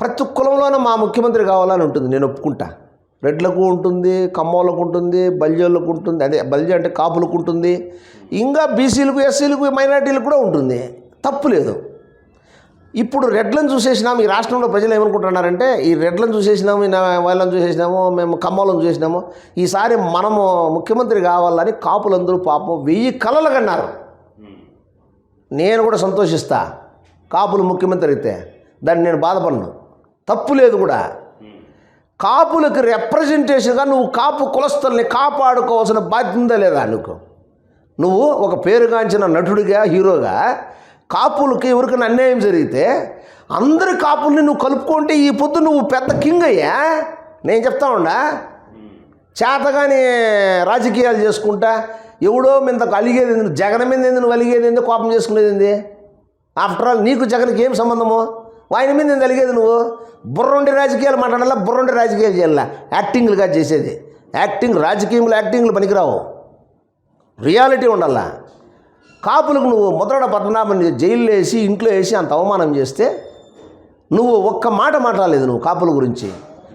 ప్రతి కులంలోనూ మా ముఖ్యమంత్రి కావాలని ఉంటుంది నేను ఒప్పుకుంటా. రెడ్లకు ఉంటుంది కమ్మోళ్ళకు ఉంటుంది బల్జోళ్ళకు ఉంటుంది అదే బల్జ అంటే కాపులకు ఉంటుంది ఇంకా బీసీలకు ఎస్సీలకు మైనార్టీలకు కూడా ఉంటుంది. తప్పు లేదు. ఇప్పుడు రెడ్లను చూసేసినాము ఈ రాష్ట్రంలో ప్రజలు ఏమనుకుంటున్నారంటే ఈ రెడ్లను చూసేసినాము వాళ్ళని చూసేసినాము మేము కమ్మోళ్ళని చూసేసినాము ఈసారి మనము ముఖ్యమంత్రి కావాలని కాపులందరూ పాపం వెయ్యి కలలు కన్నారు. నేను కూడా సంతోషిస్తా. కాపులు ముఖ్యమంత్రి అయితే దాన్ని నేను బాధపడను. తప్పు లేదు కూడా. కాపులకు రిప్రజెంటేషన్గా నువ్వు కాపు కులస్తుల్ని కాపాడుకోవాల్సిన బాధ్యత ఉందా లేదా నీకు? నువ్వు ఒక పేరుగాంచిన నటుడిగా హీరోగా కాపులకి ఎవరికైనా అన్యాయం జరిగితే అందరి కాపుల్ని నువ్వు కలుపుకుంటే ఈ పొద్దు నువ్వు పెద్ద కింగ్ అయ్యా? నేను చెప్తా ఉండా చేతగాని రాజకీయాలు చేసుకుంటా. ఎవడో మీద అలిగేది? జగన్ మీద ఎందుకు నువ్వు అలిగేది ఎందుకు కోపం చేసుకునేది ఏంది? ఆఫ్టర్ ఆల్ నీకు జగన్కి ఏం సంబంధము? ఆయన మీద నేను అలిగేది నువ్వు? బుర్రుండి రాజకీయాలు మాట్లాడాలా? బుర్రుండి రాజకీయాలు చేయాలా? యాక్టింగ్లుగా చేసేది. యాక్టింగ్ రాజకీయంలో యాక్టింగ్లు పనికిరావు. రియాలిటీ ఉండాలా? కాపులకు నువ్వు ముద్రడ పద్మనాభం జైల్లో వేసి ఇంట్లో వేసి అంత అవమానం చేస్తే నువ్వు ఒక్క మాట మాట్లాడలేదు నువ్వు కాపుల గురించి.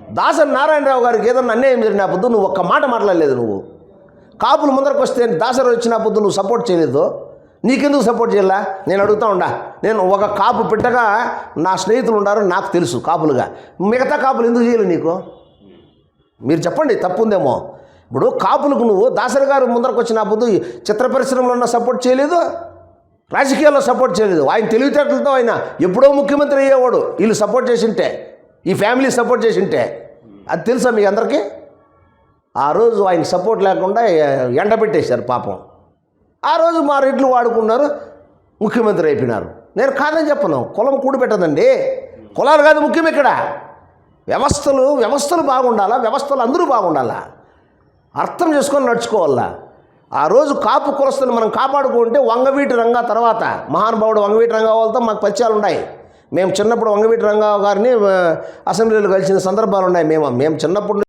దాసరి నారాయణరావు గారికి ఏదన్నా అన్యాయం జరిగిన పొద్దు నువ్వు ఒక్క మాట మాట్లాడలేదు నువ్వు. కాపులు ముందరకు వస్తే దాసరి వచ్చిన పొద్దు నువ్వు సపోర్ట్ చేయలేదు. నీకెందుకు సపోర్ట్ చేయాలా? నేను అడుగుతా ఉండా. నేను ఒక కాపు పెట్టగా నా స్నేహితులు ఉన్నారు నాకు తెలుసు కాపులుగా. మిగతా కాపులు ఎందుకు చేయలేదు నీకు? మీరు చెప్పండి తప్పు ఉందేమో ఇప్పుడు కాపులకు నువ్వు దాసరి గారు ముందరకు వచ్చిన పొద్దు ఈ చిత్ర పరిశ్రమలో ఉన్న సపోర్ట్ చేయలేదు? రాజకీయాల్లో సపోర్ట్ చేయలేదు. ఆయన తెలివితేటలతో ఆయన ఎప్పుడో ముఖ్యమంత్రి అయ్యేవాడు. వీళ్ళు సపోర్ట్ చేసింటే ఈ ఫ్యామిలీ సపోర్ట్ చేసింటే. అది తెలుసా మీ అందరికీ? ఆ రోజు ఆయన సపోర్ట్ లేకుండా ఎండబెట్టేశారు పాపం. ఆ రోజు మా రెడ్లు వాడుకున్నారు ముఖ్యమంత్రి అయిపోయినారు. నేను కాదని చెప్పను కులం కూడిపెట్టదండి కులాలు కాదు ముఖ్యం ఇక్కడ. వ్యవస్థలు వ్యవస్థలు బాగుండాలా వ్యవస్థలు అందరూ బాగుండాలా? అర్థం చేసుకొని నడుచుకోవాలా? ఆ రోజు కాపు కులస్తుని మనం కాపాడుకుంటే వంగవీటి రంగా తర్వాత మహానుభావుడు వంగవీటి రంగా వాళ్ళతో మాకు పరిచయాలు ఉన్నాయి. మేము చిన్నప్పుడు వంగవీటి రంగా గారిని అసెంబ్లీలో కలిసిన సందర్భాలు ఉన్నాయి. మేము మేము చిన్నప్పుడు